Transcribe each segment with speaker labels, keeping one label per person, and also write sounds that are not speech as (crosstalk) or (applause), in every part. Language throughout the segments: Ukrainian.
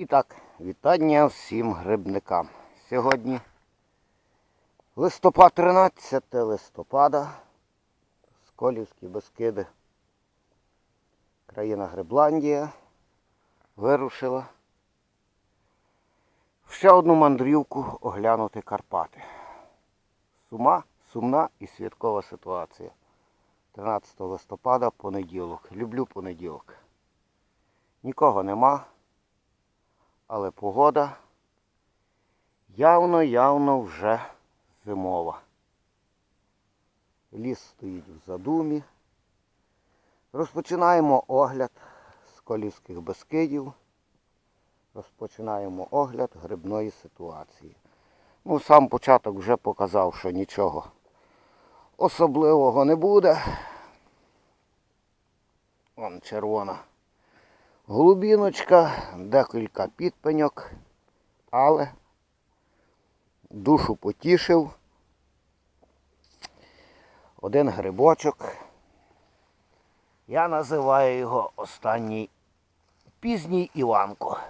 Speaker 1: І так, вітання всім грибникам. Сьогодні листопад 13 листопада. Сколівські Бескиди. Країна Грибландія вирушила ще одну мандрівку оглянути Карпати. Сума, сумна і святкова ситуація. 13 листопада, понеділок. Люблю понеділок. Нікого нема, але погода явно-явно вже зимова. Ліс стоїть в задумі. Розпочинаємо огляд з колівських безкидів. Розпочинаємо огляд грибної ситуації. Ну, сам початок вже показав, що нічого особливого не буде. Вон червона голубіночка, декілька підпеньок, але душу потішив. Один грибочок. Я називаю його останній пізній Іванко.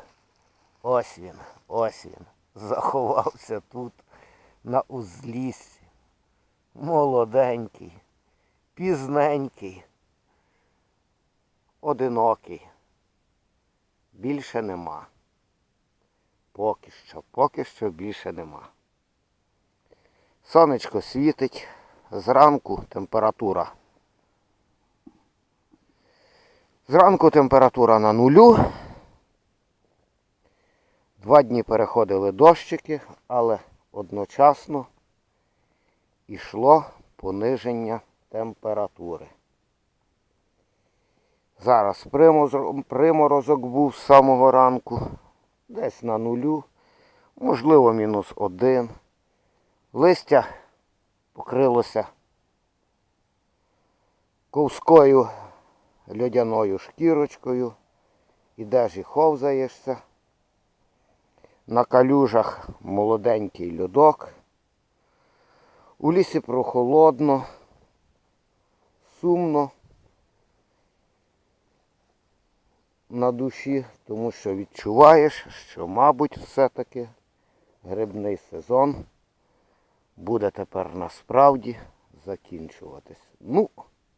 Speaker 1: Ось він, ось він. Заховався тут на узліссі. Молоденький, пізненький, одинокий. Більше нема. Поки що, поки що більше нема. Сонечко світить, зранку температура. Зранку температура на нулю. Два дні переходили дощики, але одночасно йшло пониження температури. Зараз приморозок був з самого ранку, десь на нулю, можливо мінус один. Листя покрилося ковською льодяною шкірочкою. Ідеш і ховзаєшся. На калюжах молоденький льодок. У лісі прохолодно, сумно на душі, тому що відчуваєш, що, мабуть, все-таки грибний сезон буде тепер насправді закінчуватись. Ну,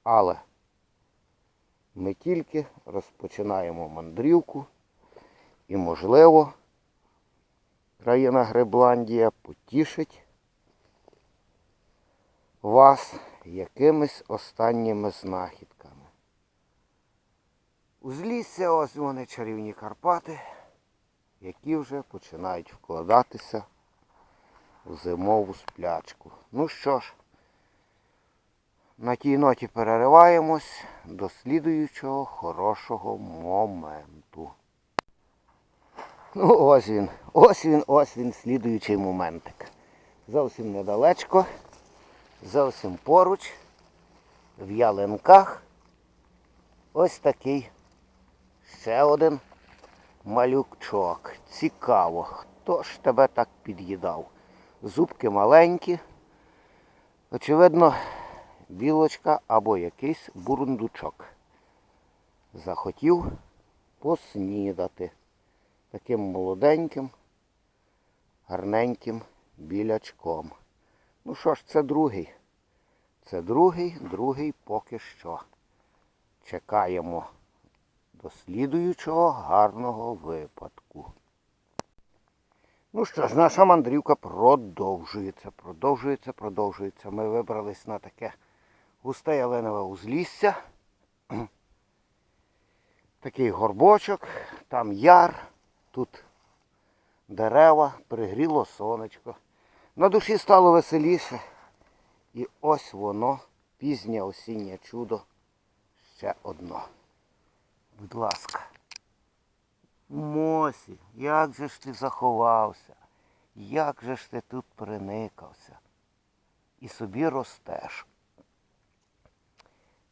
Speaker 1: але ми тільки розпочинаємо мандрівку і, можливо, країна Грибландія потішить вас якимись останніми знахідками. Узлісся ось вони чарівні Карпати, які вже починають вкладатися в зимову сплячку. Ну що ж, на тій ноті перериваємось до слідуючого хорошого моменту. Ну, ось він, ось він, ось він, слідуючий моментик. Зовсім недалечко, зовсім поруч, в ялинках. Ось такий ще один малючок. Цікаво, хто ж тебе так під'їдав? Зубки маленькі. Очевидно, білочка або якийсь бурундучок. Захотів поснідати таким молоденьким, гарненьким білячком. Ну що ж, це другий. Це другий, другий поки що. Чекаємо до слідуючого гарного випадку. Ну що ж, наша мандрівка продовжується, продовжується, продовжується. Ми вибрались на таке густе ялинове узлісся. (clears throat) Такий горбочок, там яр, тут дерева, пригріло сонечко. На душі стало веселіше. І ось воно, пізнє осіннє чудо, ще одно. Будь ласка. Мосі, як же ж ти заховався? Як же ж ти тут приникався? І собі ростеш.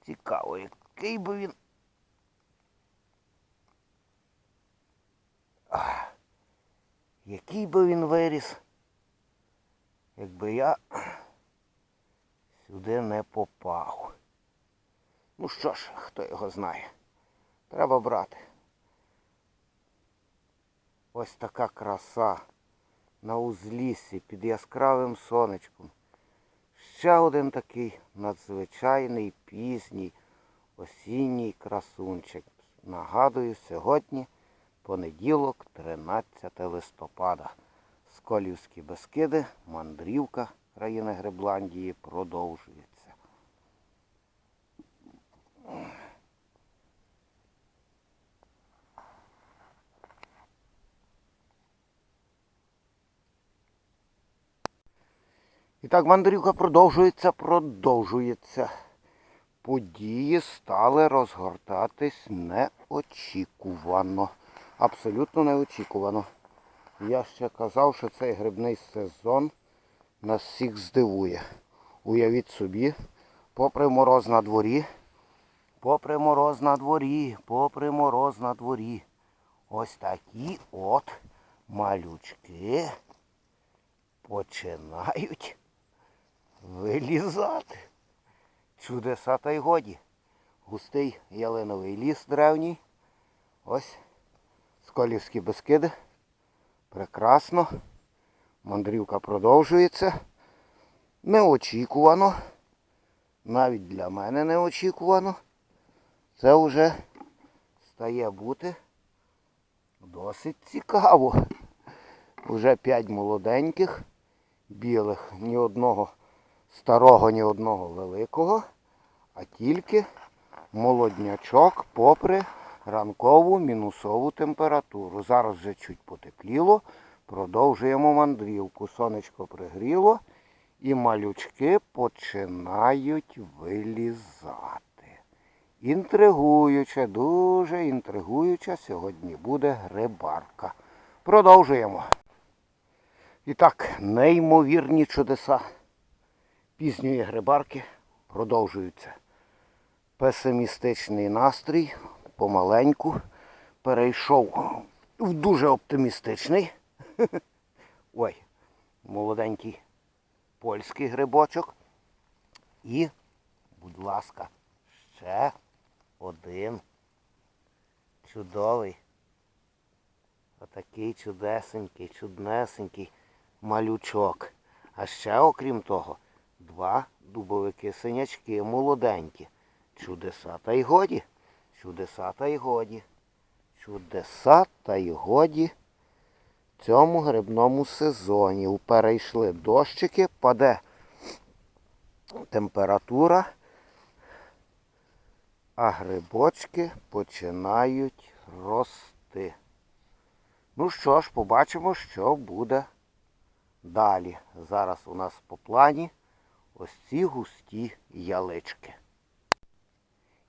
Speaker 1: Цікаво, який би він. Який би він виріс, якби я сюди не попав. Ну що ж, хто його знає. Треба брати. Ось така краса на узліссі під яскравим сонечком. Ще один такий надзвичайний пізній осінній красунчик. Нагадую, сьогодні понеділок, 13 листопада. Сколівські Бескиди, мандрівка країни Гребландії продовжується. І так мандрівка продовжується, продовжується. Події стали розгортатись неочікувано. Абсолютно неочікувано. Я ще казав, що цей грибний сезон нас всіх здивує. Уявіть собі, попри мороз на дворі, попри мороз на дворі, попри мороз на дворі. Ось такі от малючки починають вилізати. Чудеса та й годі. Густий ялиновий ліс древній. Ось Сколівські Бескиди. Прекрасно. Мандрівка продовжується. Неочікувано. Навіть для мене неочікувано. Це вже стає бути досить цікаво. Уже п'ять молоденьких, білих, ні одного старого, ні одного великого, а тільки молоднячок попри ранкову мінусову температуру. Зараз вже чуть потепліло. Продовжуємо мандрівку. Сонечко пригріло і малючки починають вилізати. Інтригуюча, дуже інтригуюча сьогодні буде грибарка. Продовжуємо. І так, неймовірні чудеса пізньої грибарки продовжуються. Песимістичний настрій помаленьку перейшов в дуже оптимістичний. (laughs) Ой, молоденький польський грибочок. І, будь ласка, ще один чудовий. Отакий чудесенький, чуднесенький малючок. А ще, окрім того, два дубовики синячки молоденькі. Чудеса та й годі. Чудеса та й годі. Чудеса та й годі в цьому грибному сезоні. Перейшли дощики, паде температура, а грибочки починають рости. Ну що ж, побачимо, що буде далі. Зараз у нас по плані ось ці густі ялички.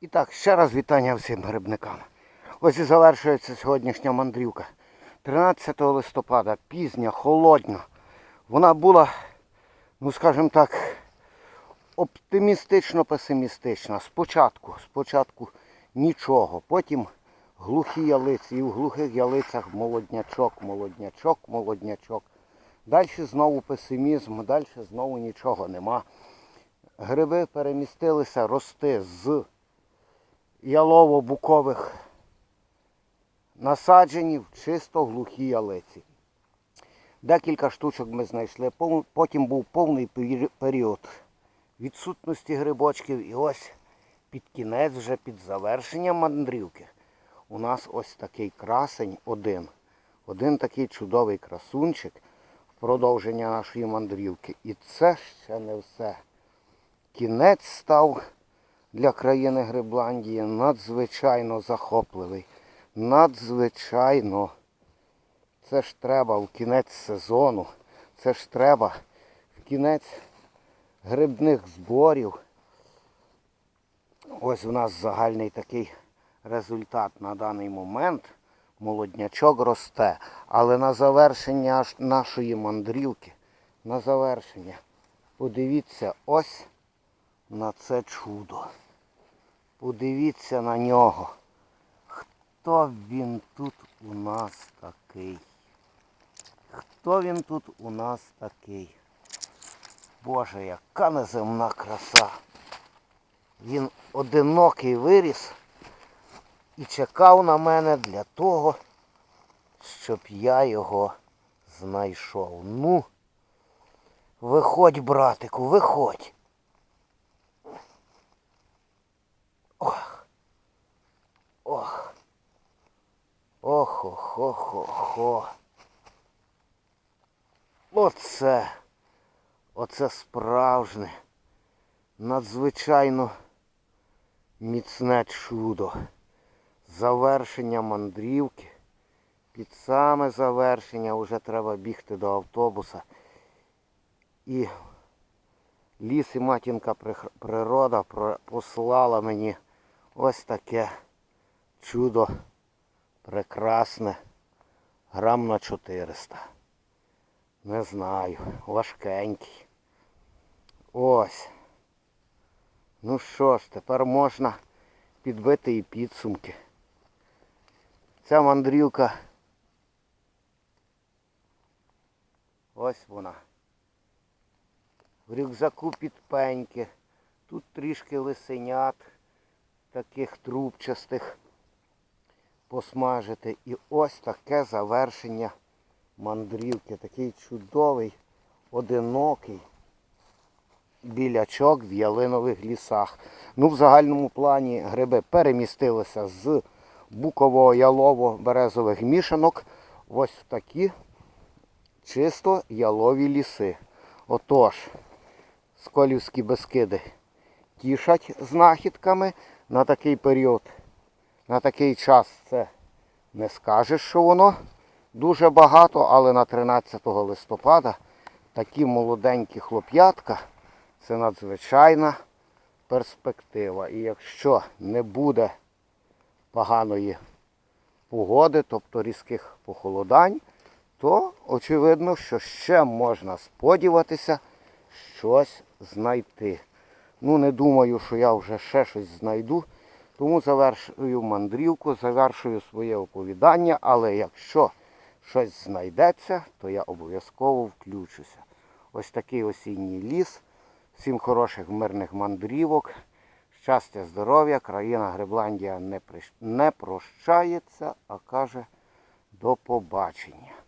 Speaker 1: І так, ще раз вітання всім грибникам. Ось і завершується сьогоднішня мандрівка. 13 листопада, пізня, холодна. Вона була, ну скажімо так, оптимістично-песимістична. Спочатку, спочатку нічого, потім глухі ялиці. І в глухих ялицях молоднячок, молоднячок, молоднячок. Далі знову песимізм, далі знову нічого нема. Гриби перемістилися рости з ялово-букових насадженів чисто глухі ялиці. Декілька штучок ми знайшли. Потім був повний період відсутності грибочків. І ось під кінець, вже під завершення мандрівки, у нас ось такий красень один. Один такий чудовий красунчик в продовження нашої мандрівки. І це ще не все. Кінець став для країни Грибландії надзвичайно захопливий. Надзвичайно. Це ж треба в кінець сезону. Це ж треба в кінець грибних зборів. Ось у нас загальний такий результат на даний момент. Молоднячок росте. Але на завершення нашої мандрівки, на завершення, подивіться ось на це чудо. Подивіться на нього. Хто він тут у нас такий? Хто він тут у нас такий? Боже, яка неземна краса. Він одинокий виріс і чекав на мене для того, щоб я його знайшов. Ну, виходь, братику, виходь. Ох. Ох. Ох, ох, ох, ох, ох. Оце. Оце справжнє. Надзвичайно міцне чудо. Завершення мандрівки. Під саме завершення вже треба бігти до автобуса. І ліс і матінка природа послала мені ось таке чудо прекрасне. Грам на 400. Не знаю, важкенький. Ось. Ну що ж, тепер можна підбити і підсумки. Ця мандрівка. Ось вона. В рюкзаку підпеньки. Тут трішки лисенят, таких трубчастих посмажити. І ось таке завершення мандрівки. Такий чудовий, одинокий білячок в ялинових лісах. Ну, в загальному плані гриби перемістилися з буково-ялово-березових мішанок ось в такі чисто ялові ліси. Отож, сколівські безкиди тішать знахідками на такий період, на такий час це не скажеш, що воно дуже багато, але на 13 листопада такі молоденькі хлоп'ятка це надзвичайна перспектива. І якщо не буде поганої погоди, тобто різких похолодань, то очевидно, що ще можна сподіватися щось знайти. Ну, не думаю, що я вже ще щось знайду. Тому завершую мандрівку, завершую своє оповідання, але якщо щось знайдеться, то я обов'язково включуся. Ось такий осінній ліс. Всім хороших мирних мандрівок. Щастя, здоров'я. Країна прищ- не прощається, а каже до побачення.